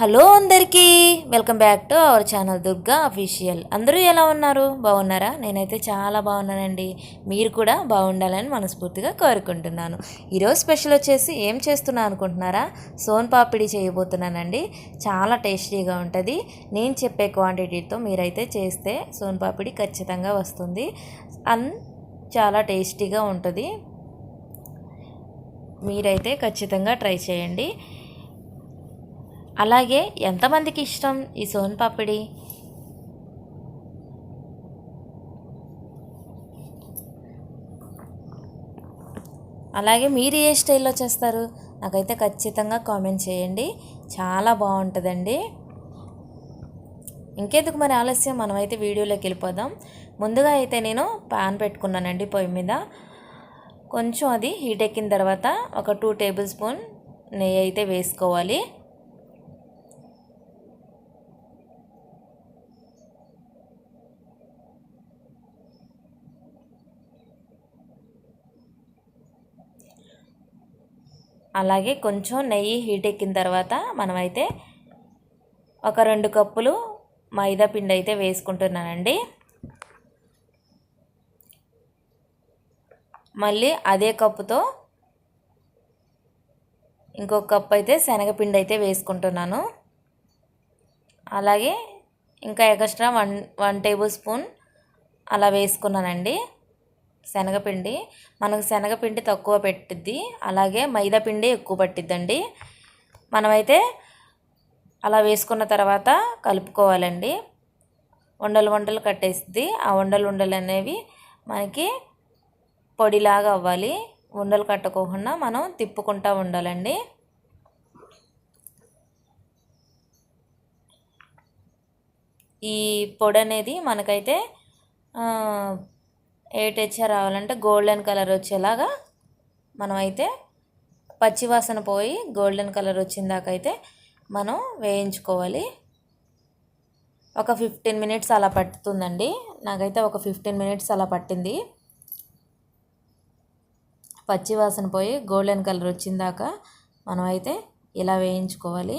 Hello అందరికీ welcome back to our channel Durga official. అందరూ ఎలా ఉన్నారు? బాగున్నారా? నేనైతే చాలా బాగున్నానండి. మీరు కూడా బాగుండాలని మనస్ఫూర్తిగా కోరుకుంటున్నాను. ఈరోజు స్పెషల్ వచ్చేసి ఏం చేస్తున్నా అనుకుంటున్నారా? సోన్ పాపిడి చేయబోతున్నానండి. చాలా టేస్టీగా ఉంటుంది. నేను చెప్పే క్వాంటిటీతో మీరైతే చేస్తే సోన్ పాపిడి ఖచ్చితంగా వస్తుంది. అన్ చాలా టేస్టీగా ఉంటుంది. మీరైతే ఖచ్చితంగా ట్రై చేయండి. అలాగే ఎంతమందికి ఇష్టం ఈ సోన్ పాపిడి? అలాగే మీరు ఏ స్టైల్లో చేస్తారు? నాకైతే ఖచ్చితంగా కామెంట్ చేయండి. చాలా బాగుంటుందండి. ఇంకెందుకు మరి ఆలస్యం? మనమైతే వీడియోలోకి వెళ్ళిపోదాం. ముందుగా అయితే నేను పాన్ పెట్టుకున్నానండి పొయ్యి మీద. కొంచెం అది హీట్ ఎక్కిన తర్వాత ఒక టూ టేబుల్ స్పూన్ నెయ్యి అయితే వేసుకోవాలి. అలాగే కొంచెం నెయ్యి హీట్ ఎక్కిన తర్వాత మనమైతే ఒక రెండు కప్పులు మైదా పిండి అయితే వేసుకుంటున్నానండి. మళ్ళీ అదే కప్పుతో ఇంకొక కప్ అయితే శనగపిండి అయితే వేసుకుంటున్నాను. అలాగే ఇంకా extra one one tablespoon అలా వేసుకున్నానండి. శనగపిండి. మనకు శనగపిండి తక్కువ పెట్టిద్ది. అలాగే మైదా పిండి ఎక్కువ పట్టిద్దండి. మనమైతే అలా వేసుకున్న తర్వాత కలుపుకోవాలండి. ఉండలు వండలు కట్టేస్తుంది ఆ ఉండలు ఉండలు అనేవి మనకి పొడిలాగా అవ్వాలి. ఉండలు కట్టుకోకుండా మనం తిప్పుకుంటూ ఉండాలండి. ఈ పొడి అనేది మనకైతే ఏ టెక్చర్ రావాలంటే గోల్డెన్ కలర్ వచ్చేలాగా మనమైతే పచ్చివాసన పోయి గోల్డెన్ కలర్ వచ్చిందాకైతే మనం వేయించుకోవాలి. ఒక ఫిఫ్టీన్ మినిట్స్ అలా పట్టుతుందండి. నాకైతే ఒక ఫిఫ్టీన్ మినిట్స్ అలా పట్టింది. పచ్చివాసన పోయి గోల్డెన్ కలర్ వచ్చిందాక మనమైతే ఇలా వేయించుకోవాలి.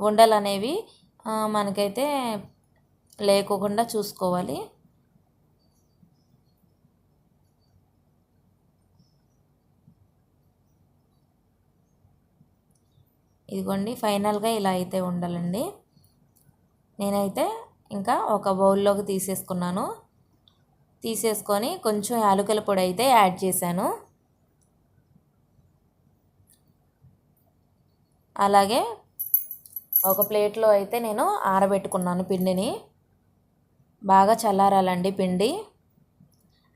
ఉండలు అనేవి మనకైతే లేకోకుండా చూసుకోవాలి. ఇదిగోండి ఫైనల్గా ఇలా అయితే ఉండాలండి. నేనైతే ఇంకా ఒక బౌల్లోకి తీసేసుకున్నాను. తీసేసుకొని కొంచెం యాలకుల పొడి అయితే యాడ్ చేశాను. అలాగే ఒక ప్లేట్లో అయితే నేను ఆరబెట్టుకున్నాను పిండిని. బాగా చల్లారాలండి పిండి.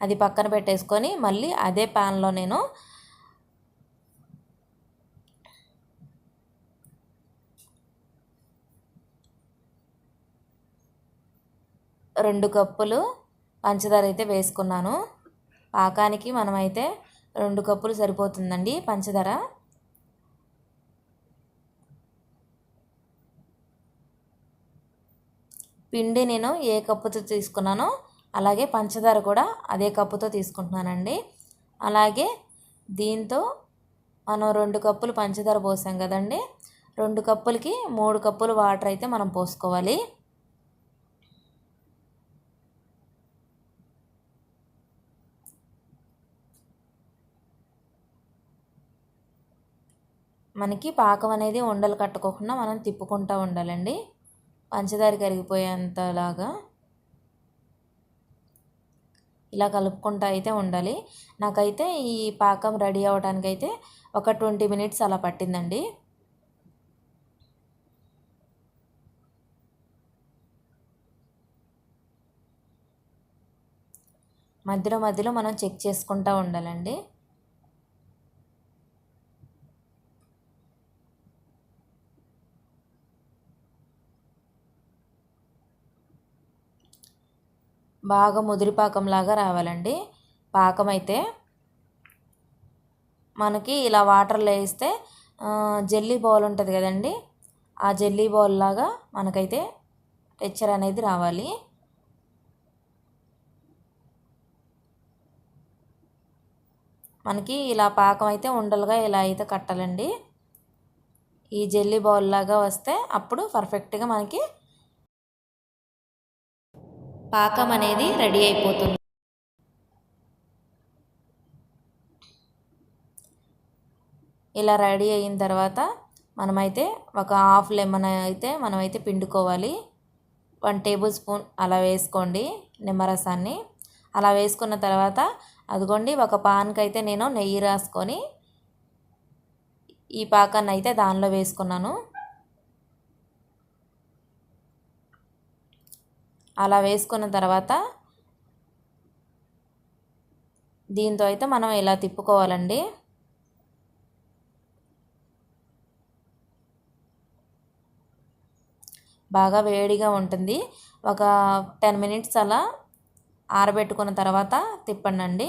అది పక్కన పెట్టేసుకొని మళ్ళీ అదే ప్యాన్లో నేను రెండు కప్పులు పంచదార అయితే వేసుకున్నాను. పాకానికి మనమైతే రెండు కప్పులు సరిపోతుందండి పంచదార. పిండి నేను ఏ కప్పుతో తీసుకున్నానో అలాగే పంచదార కూడా అదే కప్పుతో తీసుకుంటున్నానండి. అలాగే దీంతో మనం రెండు కప్పులు పంచదార పోసాం కదండి. రెండు కప్పులకి మూడు కప్పులు వాటర్ అయితే మనం పోసుకోవాలి. మనకి పాకం అనేది ఉండలు కట్టుకోకుండా మనం తిప్పుకుంటూ ఉండాలండి. పంచదార కరిగిపోయేంతలాగా ఇలా కలుపుకుంటూ అయితే ఉండాలి. నాకైతే ఈ పాకం రెడీ అవ్వడానికి అయితే ఒక ట్వంటీ మినిట్స్ అలా పట్టిందండి. మధ్యలో మధ్యలో మనం చెక్ చేసుకుంటూ ఉండాలండి. బాగా ముదిరి పాకంలాగా రావాలండి. పాకం అయితే మనకి ఇలా వాటర్లో వేస్తే జల్లీ బౌల్ ఉంటుంది కదండి. ఆ జల్లీ బౌల్ లాగా మనకైతే టెక్చర్ అనేది రావాలి. మనకి ఇలా పాకం అయితే ఉండలుగా ఇలా అయితే కట్టాలండి. ఈ జెల్లీ బౌల్ లాగా వస్తే అప్పుడు పర్ఫెక్ట్గా మనకి పాకం అనేది రెడీ అయిపోతుంది. ఇలా రెడీ అయిన తర్వాత మనమైతే ఒక హాఫ్ లెమన్ అయితే మనమైతే పిండుకోవాలి. వన్ టేబుల్ స్పూన్ అలా వేసుకోండి నిమ్మరసాన్ని. అలా వేసుకున్న తర్వాత అదిగోండి ఒక పాన్కి అయితే నేను నెయ్యి రాసుకొని ఈ పాకాన్ని అయితే దానిలో వేసుకున్నాను. అలా వేసుకున్న తర్వాత దీంతో అయితే మనం ఇలా తిప్పుకోవాలండి. బాగా వేడిగా ఉంటుంది. ఒక టెన్ మినిట్స్ అలా ఆరబెట్టుకున్న తర్వాత తిప్పండి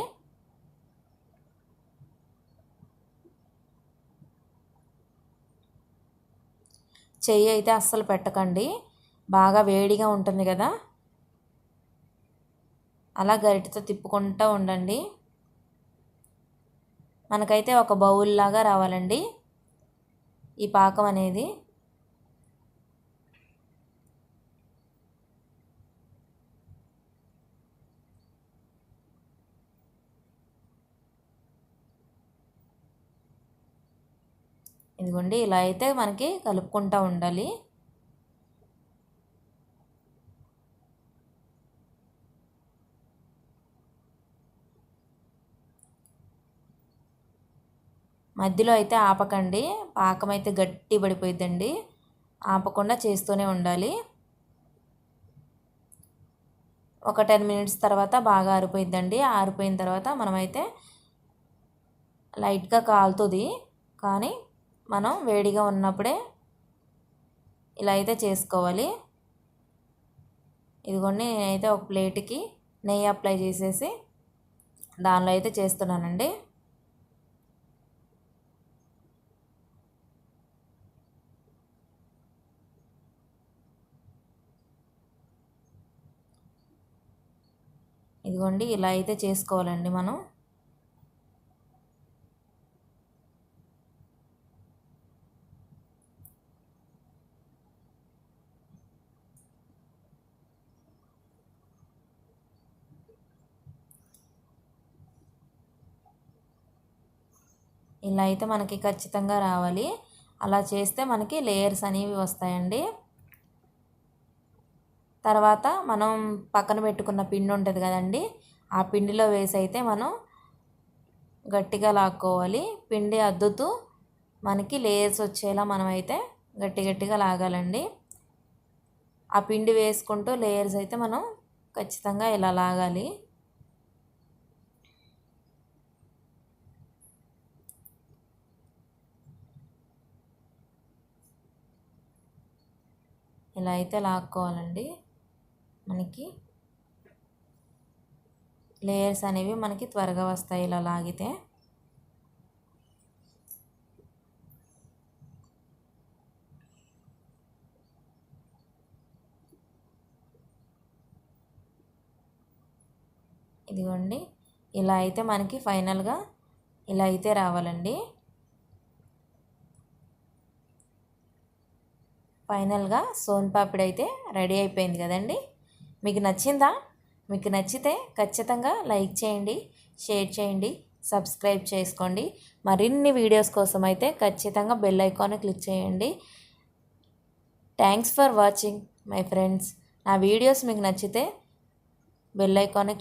చెయ్యి అయితే అస్సలు పెట్టకండి. బాగా వేడిగా ఉంటుంది కదా. అలా గరిటతో తిప్పుకుంటూ ఉండండి. మనకైతే ఒక బౌల్ లాగా రావాలండి. ఈ పాకం అనేది. ఇదిగోండి ఇలా అయితే మనకి కలుపుకుంటూ ఉండాలి. మధ్యలో అయితే ఆపకండి. పాకం అయితే గట్టి పడిపోయిద్దండి. ఆపకుండా చేస్తూనే ఉండాలి. ఒక టెన్ మినిట్స్ తర్వాత బాగా ఆరిపోయిద్దండి. ఆరిపోయిన తర్వాత మనమైతే లైట్గా కాలుతుంది. కానీ మనం వేడిగా ఉన్నప్పుడే ఇలా అయితే చేసుకోవాలి. ఇదిగోండి నేనైతే ఒక ప్లేట్కి నెయ్యి అప్లై చేసేసి దానిలో అయితే చేస్తున్నానండి. ఇదిగోండి ఇలా అయితే చేసుకోవాలండి మనం. ఇలా అయితే మనకి ఖచ్చితంగా రావాలి. అలా చేస్తే మనకి లేయర్స్ అనేవి వస్తాయండి. తర్వాత మనం పక్కన పెట్టుకున్న పిండి ఉంటుంది కదండి ఆ పిండిలో వేసి అయితే మనం గట్టిగా లాక్కోవాలి. పిండి అద్దుతూ మనకి లేయర్స్ వచ్చేలా మనం అయితే గట్టి గట్టిగా లాగాలండి. ఆ పిండి వేసుకుంటూ లేయర్స్ అయితే మనం ఖచ్చితంగా ఇలా లాగాలి. ఇలా అయితే లాక్కోవాలండి. మనకి లేయర్స్ అనేవి మనకి త్వరగా వస్తాయి ఇలా లాగితే. ఇదిగోండి ఇలా అయితే మనకి ఫైనల్గా ఇలా అయితే రావాలండి. ఫైనల్గా సోన్ పాపిడి అయితే రెడీ అయిపోయింది కదండి. మీకు నచ్చిందా? మీకు నచ్చితే ఖచ్చితంగా లైక్ చేయండి షేర్ చేయండి సబ్స్క్రైబ్ చేసుకోండి. మరిన్ని వీడియోస్ కోసం అయితే ఖచ్చితంగా బెల్ ఐకాన్ క్లిక్ చేయండి. Thanks for watching my friends నా వీడియోస్ మీకు నచ్చితే బెల్ ఐకాన్